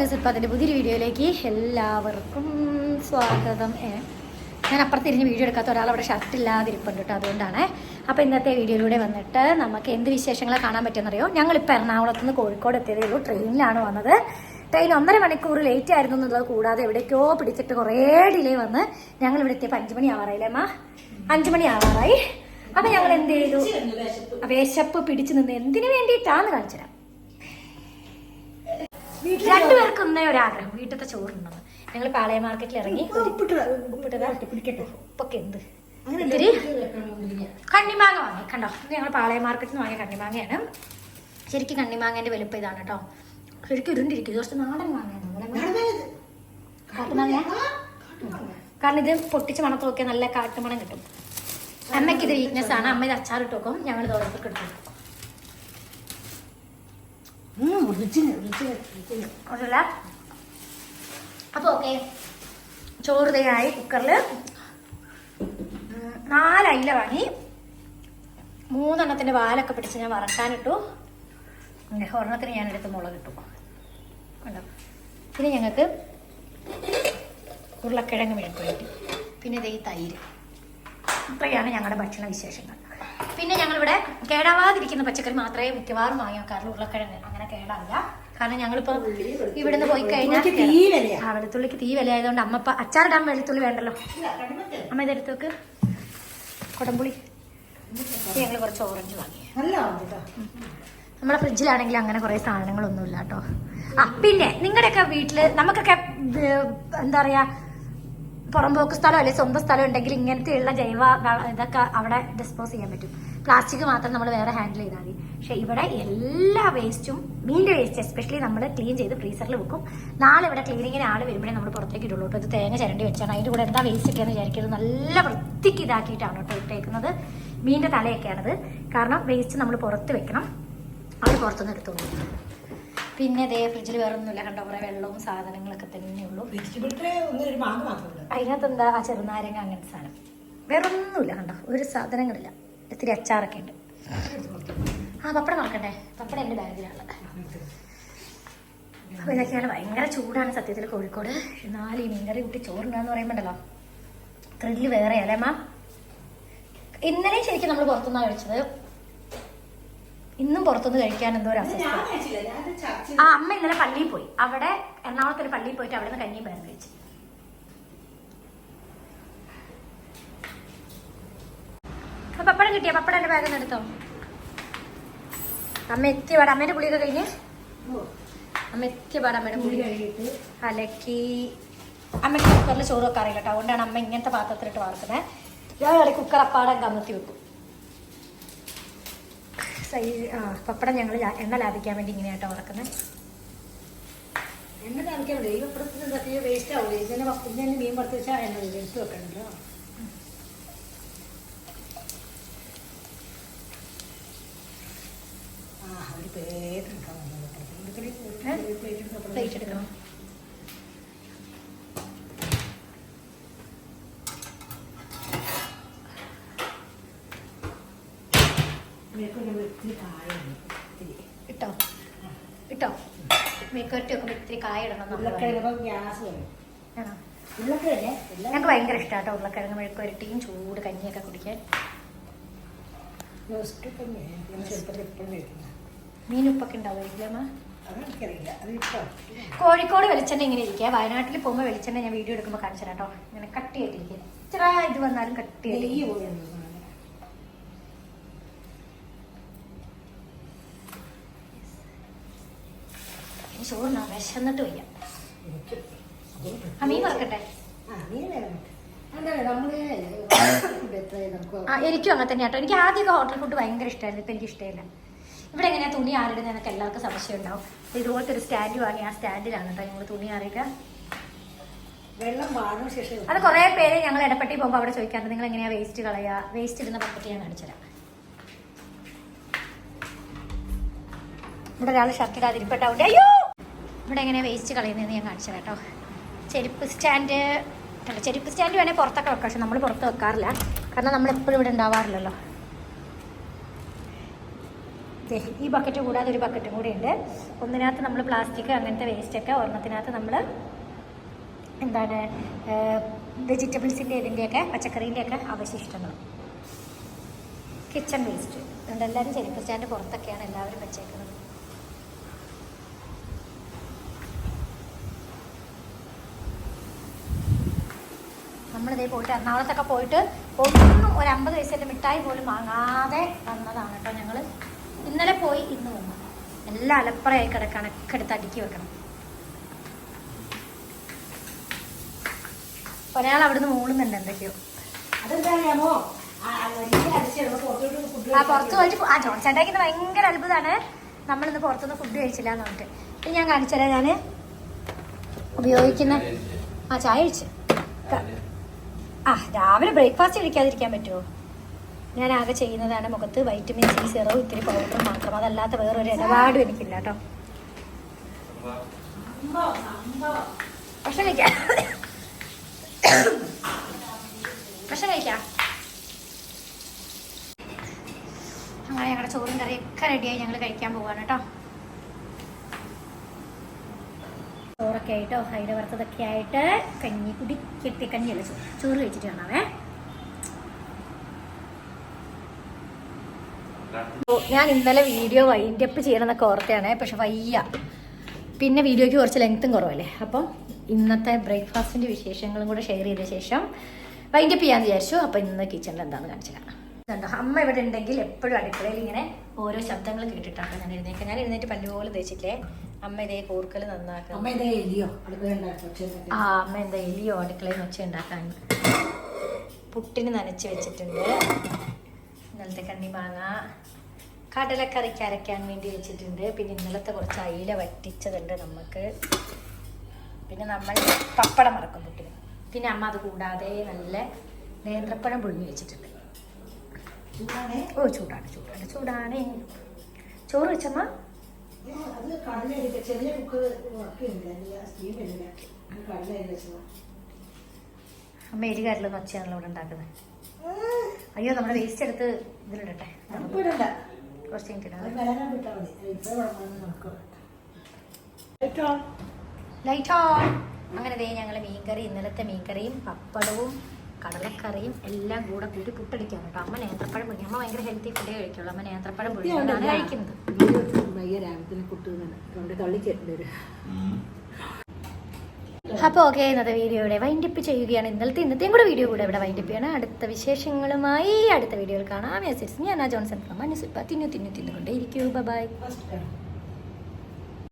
നസിപ്പത്തിന്റെ പുതിയൊരു വീഡിയോയിലേക്ക് എല്ലാവർക്കും സ്വാഗതം. ഏ, ഞാൻ അപ്പുറത്തിരിഞ്ഞ് വീഡിയോ എടുക്കാത്ത ഒരാൾ അവിടെ ഷർട്ട് ഇല്ലാതിരിപ്പുണ്ട് കേട്ടോ അതുകൊണ്ടാണ്. അപ്പോൾ ഇന്നത്തെ വീഡിയോയിലൂടെ വന്നിട്ട് നമുക്ക് എന്ത് വിശേഷങ്ങളെ കാണാൻ പറ്റുമെന്നറിയോ? ഞങ്ങളിപ്പോൾ എറണാകുളത്ത് നിന്ന് കോഴിക്കോട് എത്തിയതേ ഉള്ളൂ. ട്രെയിനിലാണ് വന്നത്. ട്രെയിൻ ഒന്നര മണിക്കൂർ ലേറ്റ് ആയിരുന്നു എന്നുള്ളത് കൂടാതെ എവിടേക്കോ പിടിച്ചിട്ട് കുറേ ഡിലേ വന്ന് ഞങ്ങൾ ഇവിടെ എത്തിയപ്പോൾ അഞ്ച് മണി ആവാറായില്ലേ അമ്മ? അഞ്ച് മണി ആവാറായി. അപ്പം ഞങ്ങൾ എന്ത് ചെയ്തു? വിശപ്പ് പിടിച്ചു നിന്ന് എന്തിനു വേണ്ടിയിട്ടാന്ന് കാണിച്ചു തരാം. രണ്ടുപേർക്ക് ഒന്നേ ഒരാഗ്രഹം. വീട്ടിലത്തെ ചോറുണ്ടെന്ന് ഞങ്ങൾ പാളയ മാർക്കറ്റിൽ ഇറങ്ങി ഉപ്പൊക്കെ എന്ത് ഇത്തിരി കണ്ണിമാങ്ങ വാങ്ങി. കണ്ടോ? ഞങ്ങൾ പാളയ മാർക്കറ്റിൽ നിന്ന് വാങ്ങിയ കണ്ണിമാങ്ങയാണ്. ശരിക്കും കണ്ണിമാങ്ങേന്റെ വലുപ്പം ഇതാണ് കേട്ടോ. ശരിക്കും ഇരുണ്ടിരിക്കും കുറച്ച് നാടൻ മാങ്ങയാണ്. കാട്ടുമാങ്ങ കാരണം ഇത് പൊട്ടിച്ച് മണത്ത് നോക്കിയാൽ നല്ല കാട്ടുമണം കിട്ടും. അമ്മയ്ക്ക് ഇത് വീക്ക്നെസ് ആണ്. അമ്മ ഇത് അച്ചാറിട്ട് വെക്കും. ഞങ്ങൾ ഇത് ഓരോരുത്തർക്ക് എടുക്കും ഉണ്ടല്ല അപ്പോൾ ഓക്കെ. ചോറ് തയ്യായി കുക്കറിൽ നാല് വാങ്ങി. മൂന്നെണ്ണത്തിന്റെ വാലൊക്കെ പിടിച്ച് ഞാൻ വറക്കാനിട്ടു. ഒരെണ്ണത്തിന് ഞാൻ എടുത്ത് മുളക് ഇട്ടു കണ്ടോ? പിന്നെ ഞങ്ങൾക്ക് ഉരുളക്കിഴങ്ങ് മെഴുക്കുവരട്ടി പിന്നെ ഇതേ തൈര്. അത്രയാണ് ഞങ്ങളുടെ ഭക്ഷണ വിശേഷങ്ങൾ. പിന്നെ ഞങ്ങളിവിടെ കേടാവാതിരിക്കുന്ന പച്ചക്കറി മാത്രമേ മിക്കവാറും വാങ്ങി വെക്കാറുള്ളൂ ഉരുളക്കിഴങ്ങ്. കേടാവില്ല. കാരണം ഞങ്ങളിപ്പോ ഇവിടുന്ന് പോയി കഴിഞ്ഞാൽ. ആ വെളുത്തുള്ളിക്ക് തീ വില ആയതുകൊണ്ട് അമ്മ അച്ചാറിടാൻ വെളുത്തുള്ളി വേണ്ടല്ലോ. അമ്മ ഇതെടുത്ത് വെക്ക്. കൊടംപുളി. ഞങ്ങൾ കുറച്ച് ഓറഞ്ച് വാങ്ങി. നമ്മളെ ഫ്രിഡ്ജിലാണെങ്കിൽ അങ്ങനെ കുറേ സാധനങ്ങളൊന്നുമില്ല കേട്ടോ ആ പിന്നെ നിങ്ങളുടെയൊക്കെ വീട്ടിൽ നമുക്കൊക്കെ എന്താ പറയാ പുറമ്പോക്ക് സ്ഥലം അല്ലെ സ്വന്തം സ്ഥലം ഉണ്ടെങ്കിൽ ഇങ്ങനത്തെയുള്ള ജൈവ ഇതൊക്കെ അവിടെ ഡിസ്പോസ് ചെയ്യാൻ പറ്റും. പ്ലാസ്റ്റിക് മാത്രം നമ്മൾ വേറെ ഹാൻഡിൽ ചെയ്താൽ മതി. പക്ഷേ ഇവിടെ എല്ലാ വേസ്റ്റും മീന്റെ വേസ്റ്റ് എസ്പെഷ്യലി നമ്മൾ ക്ലീൻ ചെയ്ത് ഫ്രീസറിൽ വെക്കും. നാളെ ഇവിടെ ക്ലീനിങ്ങിന് ആൾ വരുമ്പോഴേ നമ്മൾ പുറത്തേക്ക് ഇടുള്ളൂ കേട്ടോ. ഇത് തേങ്ങ ചിരണ്ടി വെച്ചാണ്. അതിന്റെ കൂടെ എന്താ വേസ്റ്റ് ഒക്കെയെന്ന് വിചാരിക്കരുത്. നല്ല വൃത്തിക്ക് ഇതാക്കിയിട്ടാണ് കേട്ടോ ഇട്ടേക്കുന്നത്. മീന്റെ തലയൊക്കെയാണത്. കാരണം വേസ്റ്റ് നമ്മൾ പുറത്ത് വെക്കണം. അവർ പുറത്തുനിന്ന് എടുത്തോളൂ പിന്നെ ദേ ഫ്രിഡ്ജിൽ വേറെ ഒന്നുമില്ല കണ്ടോ? കുറേ വെള്ളവും സാധനങ്ങളൊക്കെ തന്നെയുള്ളൂ അതിനകത്ത് എന്താ ആ ചെറുനാരങ്ങ അങ്ങനത്തെ സാധനം? വേറെ ഒന്നുമില്ല കണ്ടോ? ഒരു സാധനങ്ങളില്ല. ഇത്തിരി അച്ചാറൊക്കെ ഉണ്ട്. ആ പപ്പടം മറക്കണ്ടേ? പപ്പടം എന്റെ ബാഗിലാണ്. അപ്പോൾ ഇതൊക്കെയാണ് ഭയങ്കര ചൂടാണ് സത്യത്തിൽ കോഴിക്കോട്. എന്നാലും ഈ മീൻകറി കുട്ടി ചോറുണ്ടാന്ന് പറയുമ്പോണ്ടല്ലോ? ത്രില്ല് വേറെ അല്ലേ മാ ഇന്നലെ ശരിക്കും നമ്മൾ പുറത്തുനിന്നാണ് കഴിച്ചത്. ഇന്നും പുറത്തുനിന്ന് കഴിക്കാൻ എന്തോ ഒരു ആ അമ്മ ഇന്നലെ പള്ളിയിൽ പോയി. അവിടെ എറണാകുളത്ത് ഒരു പള്ളിയിൽ പോയിട്ട് അവിടെ നിന്ന് കഞ്ഞിയും പയറും കഴിച്ചു അപ്പൊ പപ്പടം കിട്ടിയ? പപ്പടം എന്റെ ബാഗിൽ നിന്ന് എടുത്തോ? അമ്മ എത്തിയപാട് അമ്മേന്റെ പുളിയൊക്കെ കഴിഞ്ഞ്? അമ്മ എത്തിയപാട് അമ്മയുടെ പുളി അലക്കി. അമ്മയ്ക്ക് കുക്കറിൽ ചോറ് അറിയില്ല കേട്ടോ. അതുകൊണ്ടാണ് അമ്മ ഇങ്ങനത്തെ പാത്രത്തിലിട്ട് വാർത്തുന്നത് ഞാൻ കുക്കർ അപ്പാടം കമത്തി വെക്കും. സൈ ആ പപ്പടം ഞങ്ങൾ എണ്ണ ലാഭിക്കാൻ വേണ്ടി ഇങ്ങനെ ഇങ്ങനെയാട്ടോ വറക്കുന്നത്. എണ്ണ ലാഭിക്കാൻ വേണ്ടി ഈ പപ്പടത്തിന് വേസ്റ്റ് ആവില്ല ഇതിന്റെ ഇതിന്റെ മീൻ പുറത്ത് വെച്ചാൽ എണ്ണ എടുത്ത് വെക്കണല്ലോ ആ ഒരു പ്ലേറ്റ് എടുക്കണം. ഇട്ടോ? ഇട്ടോ? വെക്കുമ്പോൾ ഇത്തിരി കായ ഇടണം ഞങ്ങൾക്ക് ഭയങ്കര ഇഷ്ടമാട്ടോ ഉരുളക്കിഴങ്ങ് മെഴുക്കുവരട്ടിയും ചൂട് കഞ്ഞിയൊക്കെ കുടിക്കാൻ. റോസ്റ്റൊക്കെ ഞാൻ ചെറുപ്പത്തിൽ എപ്പോഴും കഴിക്കുന്നത് മീൻ ഉപ്പൊക്കെ ഉണ്ടാവുമായിരിക്കും അമ്മ കോഴിക്കോട് വെളിച്ചെണ്ണ ഇങ്ങനെ ഇരിക്കുക. വയനാട്ടിൽ പോകുമ്പോൾ വെളിച്ചെണ്ണ ഞാൻ വീഡിയോ എടുക്കുമ്പോൾ കാണിച്ചു കേട്ടോ. ഇങ്ങനെ കട്ടി ആയിട്ടിരിക്കുക ഇത്ര ഇത് വന്നാലും കട്ടി നെയ്യ് ആയിട്ട് പോലെയാണ് ചോറിനാ വിശന്നിട്ട് വയ്യ. ആ മീൻ വറക്കട്ടെ? എനിക്കും അങ്ങനെ തന്നെ കേട്ടോ. എനിക്ക് ആദ്യമൊക്കെ ഹോട്ടൽ ഫുഡ് ഭയങ്കര ഇഷ്ടമായിരുന്നു ഇപ്പം എനിക്ക് ഇഷ്ടമില്ല. ഇവിടെ എങ്ങനെയാ തുണി ആരിടുന്നത് എന്നൊക്കെ എല്ലാവർക്കും സംശയം ഉണ്ടാവും. ഇതുപോലത്തെ ഒരു സ്റ്റാൻഡ് വാങ്ങി ആ സ്റ്റാൻഡിലാണ് കേട്ടോ ഞങ്ങൾ തുണി ആറിയുക വെള്ളം വാടുന്ന ശേഷം അത് കുറേ പേര് ഞങ്ങൾ ഇടപ്പെട്ടി പോകുമ്പോൾ അവിടെ ചോദിക്കാറുണ്ട് നിങ്ങൾ എങ്ങനെയാ വേസ്റ്റ് കളയുക വേസ്റ്റ് ഇടുന്ന പക്കറ്റ് ഞാൻ കാണിച്ചുതരാം ഇവിടെ ഒരാൾ ഷർട്ട് ഇടാതിരിപ്പട്ടാവുണ്ട് അയ്യോ! ഇവിടെ എങ്ങനെയാ വേസ്റ്റ് കളയുന്നതെന്ന് ഞാൻ കാണിച്ചു കേട്ടോ. ചെരുപ്പ് സ്റ്റാൻഡ് ചെരുപ്പ് സ്റ്റാൻഡ് വേണേൽ പുറത്തൊക്കെ വെക്കാം. പക്ഷെ നമ്മൾ പുറത്ത് വെക്കാറില്ല. കാരണം നമ്മൾ എപ്പോഴും ഇവിടെ ഉണ്ടാവാറില്ലല്ലോ. ഈ ബക്കറ്റ് കൂടാതെ ഒരു ബക്കറ്റും കൂടെ ഉണ്ട് ഒന്നിനകത്ത് നമ്മൾ പ്ലാസ്റ്റിക് അങ്ങനത്തെ വേസ്റ്റൊക്കെ ഒരെണ്ണത്തിനകത്ത് നമ്മൾ എന്താണ് വെജിറ്റബിൾസിന്റെ ഇതിന്റെയൊക്കെ പച്ചക്കറീന്റെയൊക്കെ അവശിഷ്ടങ്ങൾ. കിച്ചൺ വേസ്റ്റ് അതുകൊണ്ട് എല്ലാവരും ചെരുപ്പ് സ്റ്റാൻഡ് പുറത്തൊക്കെയാണ് എല്ലാവരും വെച്ചേക്കുന്നത്. നമ്മളിതേ പോയിട്ട് എറണാകുളത്തൊക്കെ പോയിട്ട് ഒന്നും ഒരു അമ്പത് വയസ്സിന്റെ മിഠായി പോലും വാങ്ങാതെ വന്നതാണ് കേട്ടോ ഞങ്ങൾ ഇന്നലെ പോയി ഇന്ന് വന്നു. എല്ലാം അലപ്പറയായി കിടക്കണം ഒക്കെ എടുത്ത് അടുക്കി വെക്കണം. ഒരാൾ അവിടുന്ന് മൂളുന്നുണ്ട് എന്തൊക്കെയോ. ആ, പുറത്തു പോയിട്ട് ആ ജോൺ ചേട്ടാക്കി ഇന്ന് ഭയങ്കര അത്ഭുതമാണ് നമ്മളിന്ന് പുറത്തുനിന്ന് ഫുഡ് കഴിച്ചില്ല എന്ന് പറഞ്ഞിട്ട്. ഇനി ഞാൻ കാണിച്ചുതരാം ഞാൻ ഉപയോഗിക്കുന്ന ആ ചായ കഴിച്ച്. ആ രാവിലെ ബ്രേക്ക്ഫാസ്റ്റ് കഴിക്കാതിരിക്കാൻ പറ്റുമോ ഞാൻ ആകെ ചെയ്യുന്നതാണ് മുഖത്ത് വൈറ്റമിൻ സി സിറോ ഇത്തിരി പൗഡർ മാത്രം. അതല്ലാത്ത വേറൊരു ഇടപാടും എനിക്കില്ല കേട്ടോ ഭക്ഷണം കഴിക്കാം. അങ്ങനെ ഞങ്ങളുടെ ചോറും കറി കറിയൊക്കെ റെഡിയായി ഞങ്ങൾ കഴിക്കാൻ പോവാണ് കേട്ടോ ചോറൊക്കെ ആയിട്ടോ ഹൈഡ വറുത്തതൊക്കെ ആയിട്ട് കഞ്ഞി കുടി കെട്ടി കഞ്ഞിയല്ല ചോറ് കഴിച്ചിട്ട് കാണാവേ. ഞാൻ ഇന്നലെ വീഡിയോ വൈൻഡ് അപ്പ് ചെയ്യണമെന്നൊക്കെ ഓർത്തയാണ് പക്ഷെ വയ്യ. പിന്നെ വീഡിയോയ്ക്ക് കുറച്ച് ലെങ്ത്തും കുറവല്ലേ? അപ്പം ഇന്നത്തെ ബ്രേക്ക്ഫാസ്റ്റിന്റെ വിശേഷങ്ങളും കൂടെ ഷെയർ ചെയ്ത ശേഷം വൈൻഡ് അപ്പ് ചെയ്യാന്ന് വിചാരിച്ചു. അപ്പം ഇന്ന് കിച്ചണിൽ എന്താണെന്ന് കാണിച്ചില്ല ഇതുണ്ടോ? അമ്മ ഇവിടെ ഉണ്ടെങ്കിൽ എപ്പോഴും അടുക്കളയിൽ ഇങ്ങനെ ഓരോ ശബ്ദങ്ങൾ കേട്ടിട്ടാണ് ഞാൻ എഴുന്നേൽക്കുക ഞാൻ എഴുന്നേറ്റ് പല്ലുപോലെ തേച്ചില്ലേ അമ്മ ഇതേ കൂർക്കൽ നന്നാക്കാം അമ്മ ഇതേ എലിയോ? ആ അമ്മ എന്താ എലിയോ? അടുക്കളയിൽ നിന്ന് ഉണ്ടാക്കാൻ പുട്ടിന് നനച്ച് വെച്ചിട്ടുണ്ട്. ഇന്നലത്തെ കണ്ണി മാങ്ങ. കടലക്കറിക്ക് അരയ്ക്കാൻ വേണ്ടി വെച്ചിട്ടുണ്ട്. പിന്നെ ഇന്നലത്തെ കുറച്ച് അയില വറ്റിച്ചതുണ്ട് നമുക്ക് പിന്നെ നമ്മൾ പപ്പടം മറക്കും കുട്ടികൾ പിന്നെ അമ്മ അത് കൂടാതെ നല്ല നേന്ത്രപ്പഴം പുഴുങ്ങി വെച്ചിട്ടുണ്ട്. ഓ ചൂടാണ് ചൂടാണ് ചൂടാണ്. ചോറ് വെച്ചമ്മ? അമ്മ എരികാരിൽ നൊച്ചയാണല്ലോ ഇവിടെ ഉണ്ടാക്കുന്നത്. അയ്യോ നമ്മുടെ വേസ്റ്റ് എടുത്ത് ഇതിലിടട്ടെ. കുറച്ച് കഴിഞ്ഞിട്ട് ലൈറ്റ് അങ്ങനെ ദേ ഞങ്ങൾ മീൻകറി ഇന്നലത്തെ മീൻകറിയും പപ്പടവും കടലക്കറിയും എല്ലാം കൂടെ കൂടി പുട്ടടിക്കാൻ കേട്ടോ. അമ്മ നേന്ത്രപ്പഴം പൊടി അമ്മ ഭയങ്കര ഹെൽത്തി ഫുഡേ കഴിക്കുള്ളൂ. അമ്മ നേന്ത്രപ്പഴം പൊടിയാണ് കഴിക്കുന്നത്. അപ്പോൾ ഓക്കെ ഇന്നത്തെ വീഡിയോയുടെ വൈൻഡപ്പ് ചെയ്യുകയാണ്. ഇന്നലത്തെ ഇന്നത്തെയും കൂടെ വീഡിയോ കൂടെ ഇവിടെ വൈൻഡപ്പ് ചെയ്യണം അടുത്ത വിശേഷങ്ങളുമായി അടുത്ത വീഡിയോയിൽ കാണാം. ഞാൻ ആ ജോൺസൺ ഫ്രം അനുസുപ്പ തിന്നു തിന്നു തിന്നുകൊണ്ടേ ഇരിക്കൂ ബൈ